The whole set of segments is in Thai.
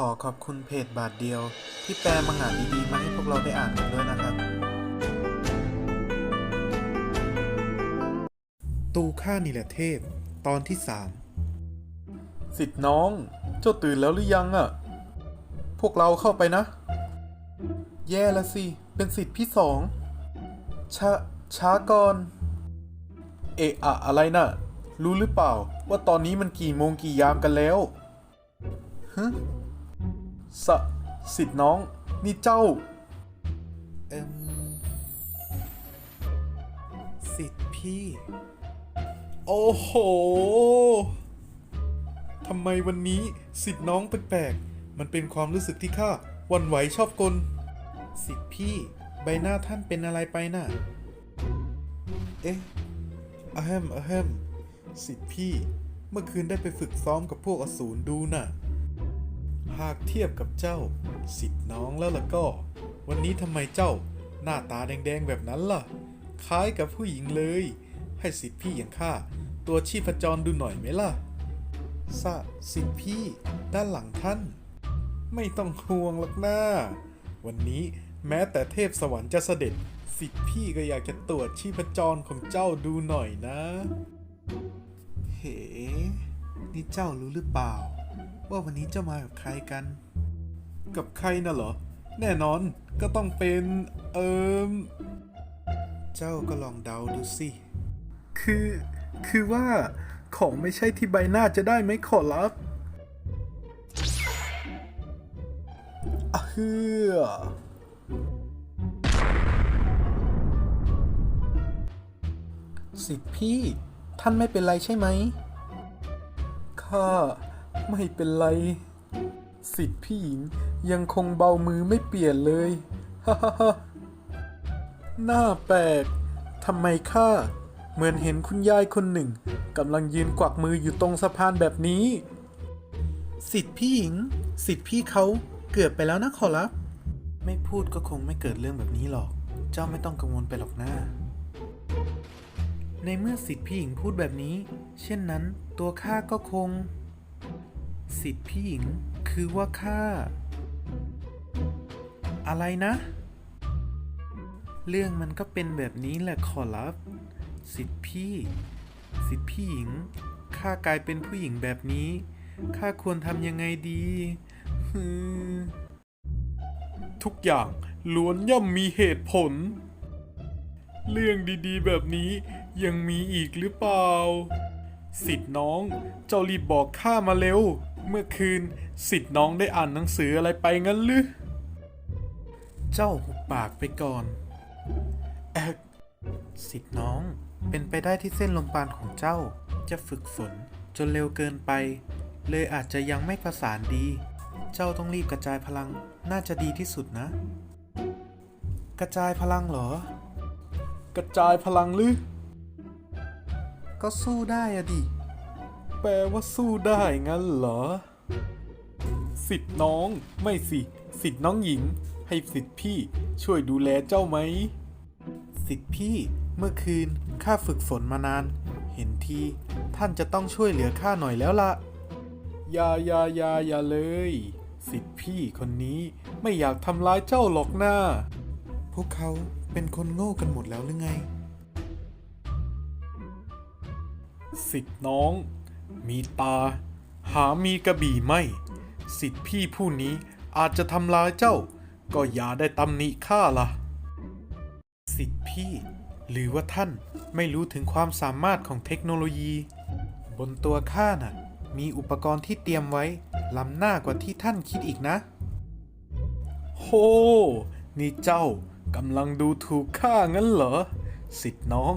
ขอขอบคุณเพจบาทเดียว ที่แปลมังงะดีๆมาให้พวกเราได้อ่านกันด้วยนะครับ ตูค่านี่แหละเทพ ตอนที่สามสิทธิ์น้อง เจ้าตื่นแล้วหรือยังอะพวกเราเข้าไปนะ แย่ละสิ เป็นสิทธิ์พี่สองช้าช้าก่อน เอะอะอะไรน่ะ รู้หรือเปล่าว่าตอนนี้มันกี่โมงกี่ยามกันแล้วฮะ สสิทธิ์น้อง นี่เจ้า เอ็มสิทธิ์พี่ โอ้โหทำไมวันนี้สิทธิ์น้องแปลกๆ มันเป็นความรู้สึกที่ข้าวันไหวชอบกล สิทธิ์พี่ใบหน้าท่านเป็นอะไรไปน่ะ เอ๊ะอะแฮมอะแฮมสิทธิ์พี่ เมื่อคืนได้ไปฝึกซ้อมกับพวกอสูรดูน่ะ หากเทียบกับเจ้า สิทธิ์น้องแล้วล่ะก็ วันนี้ทำไมเจ้าหน้าตาแดงๆแบบนั้นล่ะ คล้ายกับผู้หญิงเลย ให้สิทธิ์พี่อย่างข้าตัวชีพจรดูหน่อยไหมล่ะสะสิทธิ์พี่ด้านหลังท่าน ไม่ต้องห่วงหรอกนะวันนี้แม้แต่เทพสวรรค์จะเสด็จ สิทธิ์พี่ก็อยากจะตรวจชีพจรของเจ้าดูหน่อยนะ เฮ้นี่เจ้ารู้หรือเปล่า ว่าวันนี้เจ้ามากับใครกัน กับใครน่ะเหรอ แน่นอนก็ต้องเป็นเอิมเจ้าก็ลองเดาดูสิ คือ คือว่า ของไม่ใช่ที่ใบหน้าจะได้ไหมขอรับอะเฮือสิทธิ์พี่ ท่านไม่เป็นไรใช่ไหม ข้า ไม่เป็นไร สิทธิ์พี่หญิงยังคงเบามือไม่เปลี่ยนเลยฮ่าฮ่าฮ่าหน้าแปลกทำไมข้าเหมือนเห็นคุณยายคนหนึ่งกำลังยืนกวักมืออยู่ตรงสะพานแบบนี้ สิทธิ์พี่หญิง สิทธิ์พี่เขาเกือบไปแล้วนะขอรับ ไม่พูดก็คงไม่เกิดเรื่องแบบนี้หรอก เจ้าไม่ต้องกังวลไปหรอกนะในเมื่อสิทธิ์พี่หญิงพูดแบบนี้ เช่นนั้นตัวข้าก็คง สิทธิ์พี่หญิง คือว่าข้า อะไรนะ เรื่องมันก็เป็นแบบนี้แหละขอรับ สิทธิ์พี่ สิทธิ์พี่หญิง ข้ากลายเป็นผู้หญิงแบบนี้ ข้าควรทำยังไงดีทุกอย่างล้วนย่อมมีเหตุผล เรื่องดีๆ แบบนี้ยังมีอีกหรือเปล่า สิทธิ์น้อง เจ้ารีบบอกข้ามาเร็ว เมื่อคืนสิทธิ์น้องได้อ่านหนังสืออะไรไปงั้นหรือ เจ้าหุบปากไปก่อนแอกสิทธิ์น้องเป็นไปได้ที่เส้นลมปานของเจ้าจะฝึกฝนจนเร็วเกินไป เลยอาจจะยังไม่ประสานดี เจ้าต้องรีบกระจายพลังน่าจะดีที่สุดนะ กระจายพลังเหรอ กระจายพลังหรือ ก็สู้ได้อะดิ แปลว่าสู้ได้งั้นเหรอ สิทธิ์น้องไม่สิ สิทธิ์น้องหญิง ให้สิทธิ์พี่ช่วยดูแลเจ้าไหม สิทธิ์พี่เมื่อคืนข้าฝึกฝนมานาน เห็นทีท่านจะต้องช่วยเหลือข้าหน่อยแล้วล่ะอย่าอย่าอย่าอย่าเลย สิทธิ์พี่คนนี้ไม่อยากทำร้ายเจ้าหรอกหน้า พวกเขาเป็นคนโง่กันหมดแล้วหรือไง สิทธิ์น้อง มีตา หามีกระบี่ไม่ สิทธิพี่ผู้นี้อาจจะทำร้ายเจ้า ก็อย่าได้ตำหนิข้าล่ะ สิทธิพี่ หรือว่าท่านไม่รู้ถึงความสามารถของเทคโนโลยี บนตัวข้าน่ะ มีอุปกรณ์ที่เตรียมไว้ล้ำหน้ากว่าที่ท่านคิดอีกนะ โห นี่เจ้ากำลังดูถูกข้างั้นเหรอ สิทธิน้อง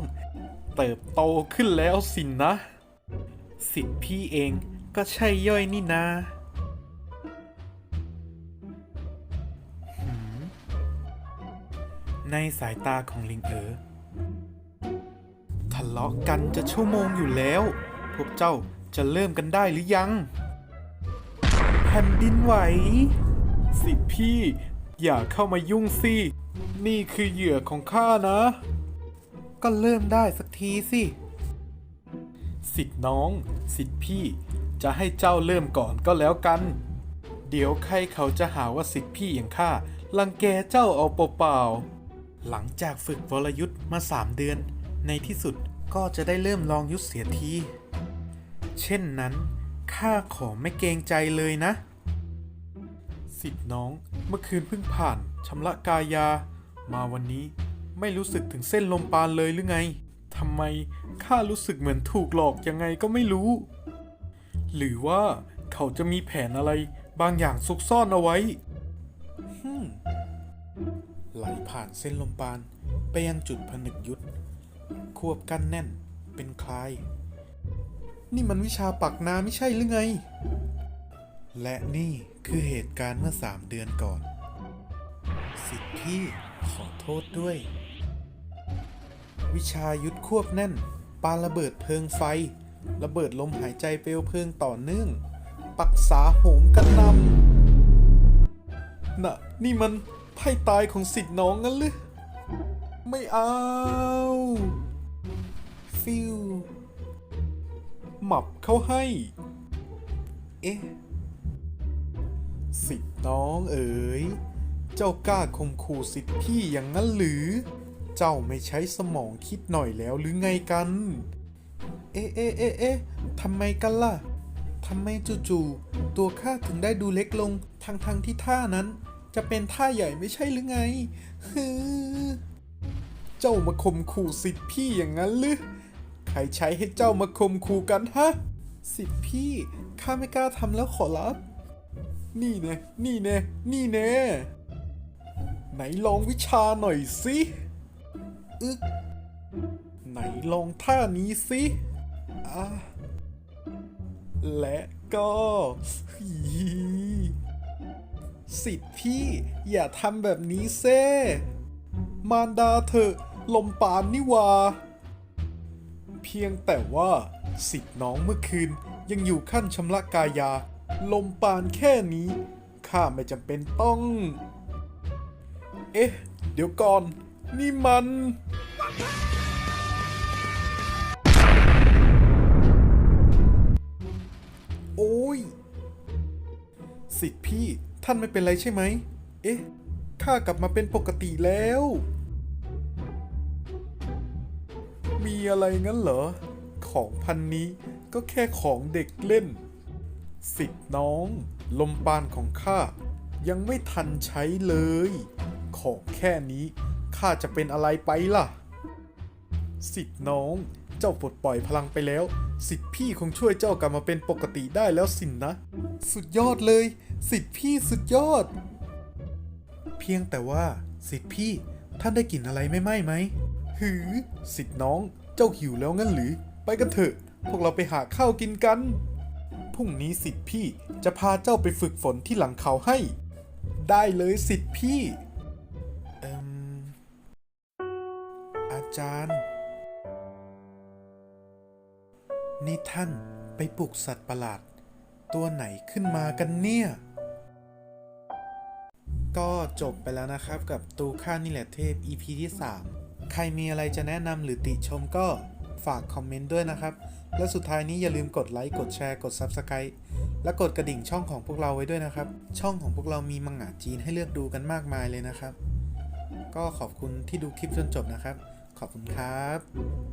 เติบโตขึ้นแล้วสินนะ สิทธิ์พี่เองก็ใช่ย่อยนี่นาในสายตาของลิงเอ๋อทะเลาะกันจะชั่วโมงอยู่แล้ว พวกเจ้าจะเริ่มกันได้หรือยัง แผ่นดินไหว สิพี่ อย่าเข้ามายุ่งสิ นี่คือเหยื่อของข้านะ ก็เริ่มได้สักทีสิ สิทธิ์น้อง สิทธิ์พี่ จะให้เจ้าเริ่มก่อนก็แล้วกัน เดี๋ยวใครเขาจะหาว่าสิทธิ์พี่อย่างข้าลังแกเจ้าเอาเปล่าๆหลังจากฝึกวรยุทธ์มาสามเดือน ในที่สุดก็จะได้เริ่มลองยุทธเสียที เช่นนั้นข้าขอไม่เกรงใจเลยนะ สิทธิ์น้องเมื่อคืนเพิ่งผ่านชำระกายา มาวันนี้ไม่รู้สึกถึงเส้นลมปานเลยหรือไงทำไม ข้ารู้สึกเหมือนถูกหลอกยังไงก็ไม่รู้ หรือว่าเขาจะมีแผนอะไรบางอย่างซุกซ่อนเอาไว้ฮึไหลผ่านเส้นลมปานไปยังจุดผนึกยุทธควบกันแน่นเป็นคลาย นี่มันวิชาปักน้ำไม่ใช่หรือไง และนี่คือเหตุการณ์เมื่อสามเดือนก่อน สิทธิพี่ขอโทษด้วย วิชายุทธควบแน่น ปาระเบิดเพลิงไฟ ระเบิดลมหายใจเปลวเพลิงต่อเนื่อง ปักษาโหมกระนำน่ะ นี่มันไพ่ตายของสิทธิ์น้องงั้นหรือไม่เอาฟิวหมับเข้าให้ เอ๊ะ สิทธิ์น้องเอ๋ย เจ้ากล้าข่มขู่สิทธิ์พี่อย่างนั้นหรือ เจ้าไม่ใช้สมองคิดหน่อยแล้วหรือไงกัน เอ๊ะเอ๊ะเอ๊ะเอ๊ะทำไมกันล่ะทำไมจู่ๆตัวข้าถึงได้ดูเล็กลงทั้งทงๆที่ท่านั้น จะเป็นท่าใหญ่ไม่ใช่หรือไงฮือเจ้ามาข่มขู่สิทธิ์พี่อย่างนั้นหรือใครใช้ให้เจ้ามาข่มขู่กันฮะสิทธิ์พี่ข้าไม่กล้าทำแล้วขอรับ นี่แน่นี่แน่นี่แน่ไหนลองวิชาหน่อยสิ อึก ไหนลองท่านี้สิอะและก็หีสิทธิ์พี่อย่าทำแบบนี้เซ่มารดาเถอะลมปานนี่ว่าเพียงแต่ว่าสิทธิ์น้องเมื่อคืนยังอยู่ขั้นชำระกายา ลมปานแค่นี้ ข้าไม่จำเป็นต้อง เอ๊ะ เดี๋ยวก่อน นี่มัน โอ้ย สิทธิ์พี่ท่านไม่เป็นไรใช่ไหม เอ๊ะ ข้ากลับมาเป็นปกติแล้ว มีอะไรงั้นเหรอ ของพันนี้ก็แค่ของเด็กเล่น สิทธิ์น้อง ลมปานของข้ายังไม่ทันใช้เลย ของแค่นี้ ข้าจะเป็นอะไรไปล่ะ สิทธิ์น้อง เจ้าปลดปล่อยพลังไปแล้ว สิทธิ์พี่คงช่วยเจ้ากลับมาเป็นปกติได้แล้วสินนะ สุดยอดเลย สิทธิ์พี่สุดยอด เพียงแต่ว่า สิทธิ์พี่ท่านได้กลิ่นอะไรไม่ไหม้ไหมหือ สิทธิ์น้อง เจ้าหิวแล้วงั้นหรือ ไปกันเถอะ พวกเราไปหาข้าวกินกัน พรุ่งนี้สิทธิ์พี่จะพาเจ้าไปฝึกฝนที่หลังเขาให้ ได้เลยสิทธิ์พี่ อาจารย์ นี่ท่านไปปลุกสัตว์ประหลาด ตัวไหนขึ้นมากันเนี่ย ก็จบไปแล้วนะครับกับตูค่านี่แหละเทพ EP ที่ 3 ใครมีอะไรจะแนะนำหรือติชมก็ฝากคอมเมนต์ด้วยนะครับ และสุดท้ายนี้อย่าลืมกดไลค์ กดแชร์ กด Subscribe และกดกระดิ่งช่องของพวกเราไว้ด้วยนะครับ ช่องของพวกเรามีมังงะจีนให้เลือกดูกันมากมายเลยนะครับ ก็ขอบคุณที่ดูคลิปจนจบนะครับ ขอบคุณครับ